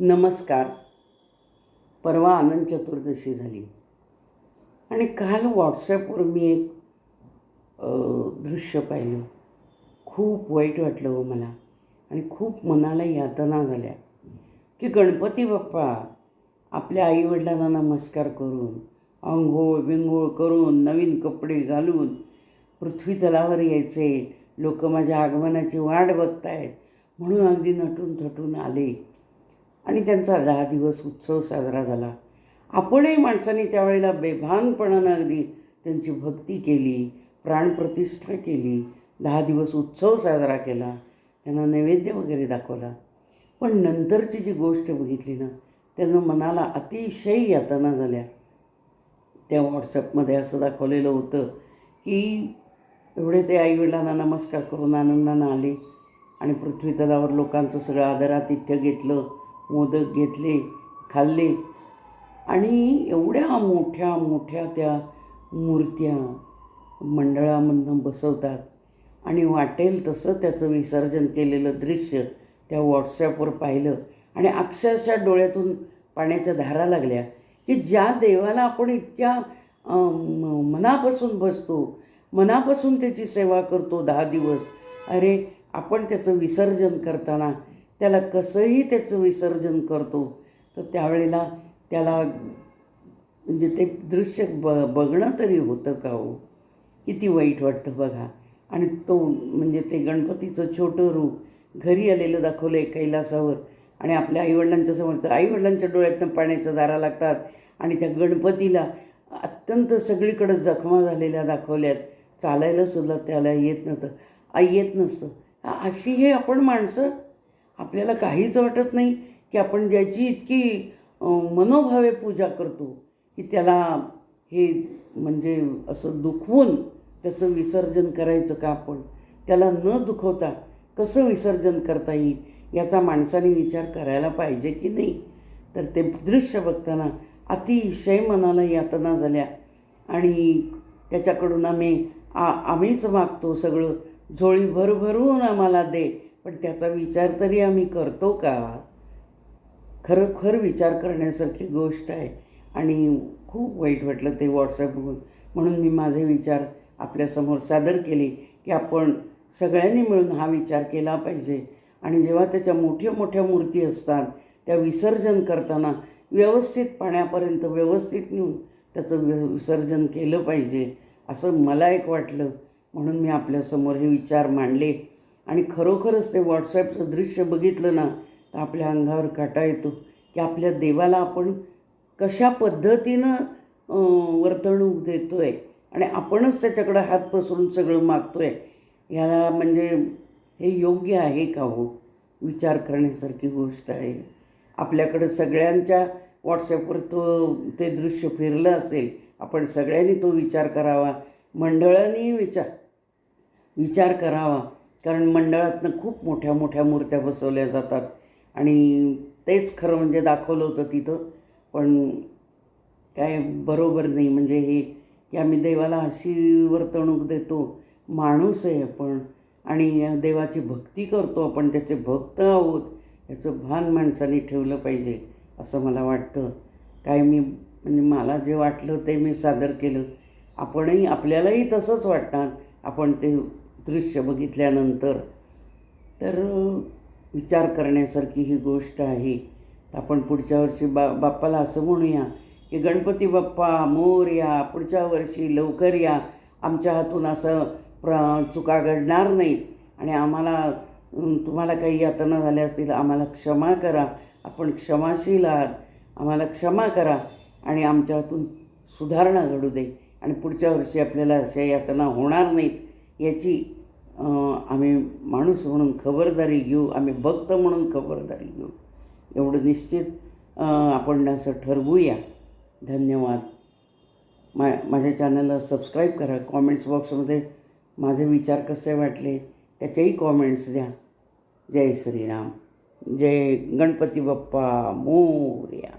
नमस्कार. परवा आनंद चतुर्दशी झाली. आणि काल व्हॉट्सॲपवर मी एक दृश्य पाहिलं. खूप वाईट वाटलं हो मला. आणि खूप मनाला यातना झाल्या. की गणपती बाप्पा आपल्या आईवडिलांना नमस्कार करून आंघोळ बिंघोळ करून नवीन कपडे घालून पृथ्वी तलावर यायचे. लोक माझ्या आगमनाची वाट बघतायत. म्हणून अगदी नटून थटून आले. आणि त्यांचा दहा दिवस उत्सव साजरा झाला. आपणही माणसांनी त्यावेळेला बेभानपणानं अगदी त्यांची भक्ती केली प्राणप्रतिष्ठा केली दहा दिवस उत्सव साजरा केला त्यांना नैवेद्य वगैरे दाखवला. पण नंतरची जी गोष्ट बघितली ना त्यांना मनाला अतिशय यातना झाल्या. त्या व्हॉट्सअपमध्ये असं दाखवलेलं होतं की एवढे ते आईवडिलांना नमस्कार करून आनंदानं आले आणि पृथ्वी तलावर लोकांचं सगळं आदरातिथ्य घेतलं. मोदक घेतले खाल्ले. आणि एवढ्या मोठ्या मोठ्या त्या मूर्त्या मंडळामधनं बसवतात. आणि वाटेल तसं त्याचं विसर्जन केलेलं दृश्य त्या व्हॉट्सॲपवर पाहिलं. आणि अक्षरशः डोळ्यातून पाण्याच्या धारा लागल्या की ज्या देवाला आपण इतक्या मनापासून बसतो मनापासून त्याची सेवा करतो दहा दिवस अरे आपण त्याचं विसर्जन करताना त्याला कसंही त्याचं विसर्जन करतो तर त्यावेळेला त्याला म्हणजे ते दृश्य ब बघणं तरी होतं का हो? किती वाईट वाटतं बघा. आणि तो म्हणजे ते गणपतीचं छोटं रूप घरी आलेलं दाखवलं आहे कैलासावर आणि आपल्या आईवडिलांच्या समोर तर आईवडिलांच्या डोळ्यातनं पाण्याच्या दारा लागतात आणि त्या गणपतीला अत्यंत सगळीकडं जखमा झालेल्या दाखवल्यात. चालायला सुद्धा त्याला येत नव्हतं आई येत नसतं. अशी हे आपण माणसं आपल्याला काहीच वाटत नाही की आपण ज्याची इतकी मनोभावे पूजा करतो की त्याला हे म्हणजे असं दुखवून त्याचं विसर्जन करायचं का आपण? त्याला न दुखवता कसं विसर्जन करता येईल? याचा माणसाने विचार करायला पाहिजे की नाही? तर ते दृश्य बघताना अतिशय मनाला यातना झाल्या. आणि त्याच्याकडून आम्ही आ आम्हीच मागतो सगळं. झोळी भरभरून आम्हाला दे. पण त्याचा विचार तरी आम्ही करतो का? खरोखर विचार करण्यासारखी गोष्ट आहे. आणि खूप वाईट वाटलं ते व्हॉट्सअप म्हणून मी माझे विचार आपल्यासमोर सादर केले की आपण सगळ्यांनी मिळून हा विचार केला पाहिजे. आणि जेव्हा त्याच्या मोठ्या मोठ्या मूर्ती असतात त्या विसर्जन करताना व्यवस्थित पाण्यापर्यंत व्यवस्थित नेऊन त्याचं वि विसर्जन केलं पाहिजे असं मला एक वाटलं. म्हणून मी आपल्यासमोर हे विचार मांडले. आणि खरोखरच ते व्हॉट्सॲपचं दृश्य बघितलं ना तर आपल्या अंगावर काटा येतो की आपल्या देवाला आपण कशा पद्धतीनं वर्तणूक देतो आहे आणि आपणच त्याच्याकडं हात पसरून सगळं मागतो आहे ह्याला म्हणजे हे योग्य आहे का हो? विचार करण्यासारखी गोष्ट आहे. आपल्याकडं सगळ्यांच्या व्हॉट्सॲपवर तो ते दृश्य फिरलं असेल आपण सगळ्यांनी तो विचार करावा. मंडळांनीही विचार विचार करावा. कारण मंडळातनं खूप मोठ्या मोठ्या मूर्त्या बसवल्या जातात. आणि तेच खरं म्हणजे दाखवलं होतं तिथं. पण काय बरोबर नाही. म्हणजे हे की आम्ही देवाला अशी वर्तणूक देतो माणूस आहे आपण. आणि देवाची भक्ती करतो आपण. त्याचे भक्त आहोत. याचं भान माणसाने ठेवलं पाहिजे असं मला वाटतं. काय मी म्हणजे मला जे वाटलं ते मी सादर केलं. आपणही आपल्यालाही तसंच वाटणार. आपण ते दृश्य बघितल्यानंतर तर विचार करण्यासारखी ही गोष्ट आहे. आपण पुढच्या वर्षी बा बाप्पाला असं म्हणूया की गणपती बाप्पा मोर या पुढच्या वर्षी लवकर या. आमच्या हातून असं प्र चुका घडणार नाहीत. आणि आम्हाला तुम्हाला काही यातना झाल्या असतील आम्हाला क्षमा करा. आपण क्षमाशील आहात. आम्हाला क्षमा करा. आणि आमच्या हातून सुधारणा घडू दे. आणि पुढच्या वर्षी आपल्याला अशा यातना होणार नाहीत. याची आम्ही माणूस म्हणून खबरदारी घेऊ आम्ही भक्त म्हणून खबरदारी घेऊ. एवढं निश्चित आपण असं ठरवूया. धन्यवाद. मा माझ्या चॅनलला सबस्क्राईब करा. कॉमेंट्स बॉक्समध्ये माझे विचार कसे वाटले त्याचेही कॉमेंट्स द्या. जय श्रीराम. जय गणपती बाप्पा. मोर्या.